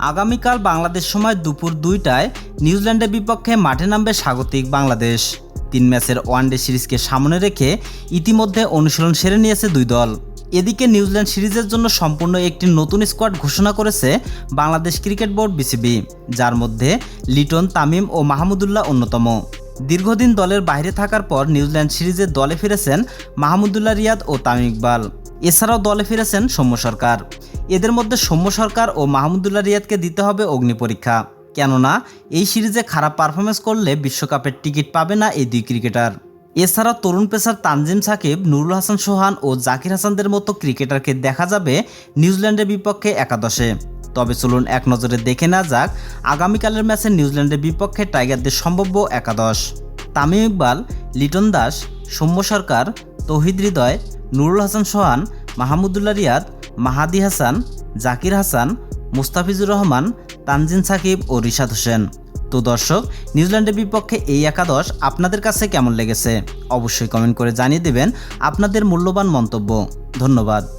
আগামীকাল বাংলাদেশ সময় দুপুর দুইটায় নিউজিল্যান্ডের বিপক্ষে মাঠে নামবে স্বাগতিক বাংলাদেশ। তিন ম্যাচের ওয়ানডে সিরিজকে সামনে রেখে ইতিমধ্যে অনুশীলন সেরে নিয়েছে দুই দল। এদিকে নিউজিল্যান্ড সিরিজের জন্য সম্পূর্ণ একটি নতুন স্কোয়াড ঘোষণা করেছে বাংলাদেশ ক্রিকেট বোর্ড বিসিবি, যার মধ্যে লিটন, তামিম ও মাহমুদুল্লাহ অন্যতম। দীর্ঘদিন দলের বাইরে থাকার পর নিউজিল্যান্ড সিরিজে দলে ফিরেছেন মাহমুদুল্লাহ রিয়াদ ও তামিম ইকবাল। এছাড়াও দলে ফিরেছেন সৌম্য সরকার। এদের মধ্যে সৌম্য সরকার ও মাহমুদুল্লাহ রিয়াদকে দিতে হবে অগ্নি পরীক্ষা। কেননা, এই সিরিজে খারাপ পারফরমেন্স করলে বিশ্বকাপের টিকিট পাবে না এই দুই ক্রিকেটার। এছাড়া তরুণ পেসার তানজিম সাকিব, নুরুল হাসান সোহান ও জাকির হাসানদের মতো ক্রিকেটারকে দেখা যাবে নিউজিল্যান্ডের বিপক্ষে একাদশে। তবে চলুন এক নজরে দেখে না যাক আগামীকালের ম্যাচে নিউজিল্যান্ডের বিপক্ষে টাইগারদের সম্ভাব্য একাদশ। তামিম ইকবাল, লিটন দাস, সৌম্য সরকার, তৌহিদ হৃদয়, নুরুল হাসান সোহান, মাহমুদুল্লাহ রিয়াদ মাহাদি হাসান, জাকির হাসান, মুস্তাফিজুর রহমান, তানজিন সাকিব ও রিশাদ হোসেন। তো দর্শক, নিউজিল্যান্ডের বিপক্ষে এই একাদশ আপনাদের কাছে কেমন লেগেছে? অবশ্যই কমেন্ট করে জানিয়ে দেবেন আপনাদের মূল্যবান মন্তব্য। ধন্যবাদ।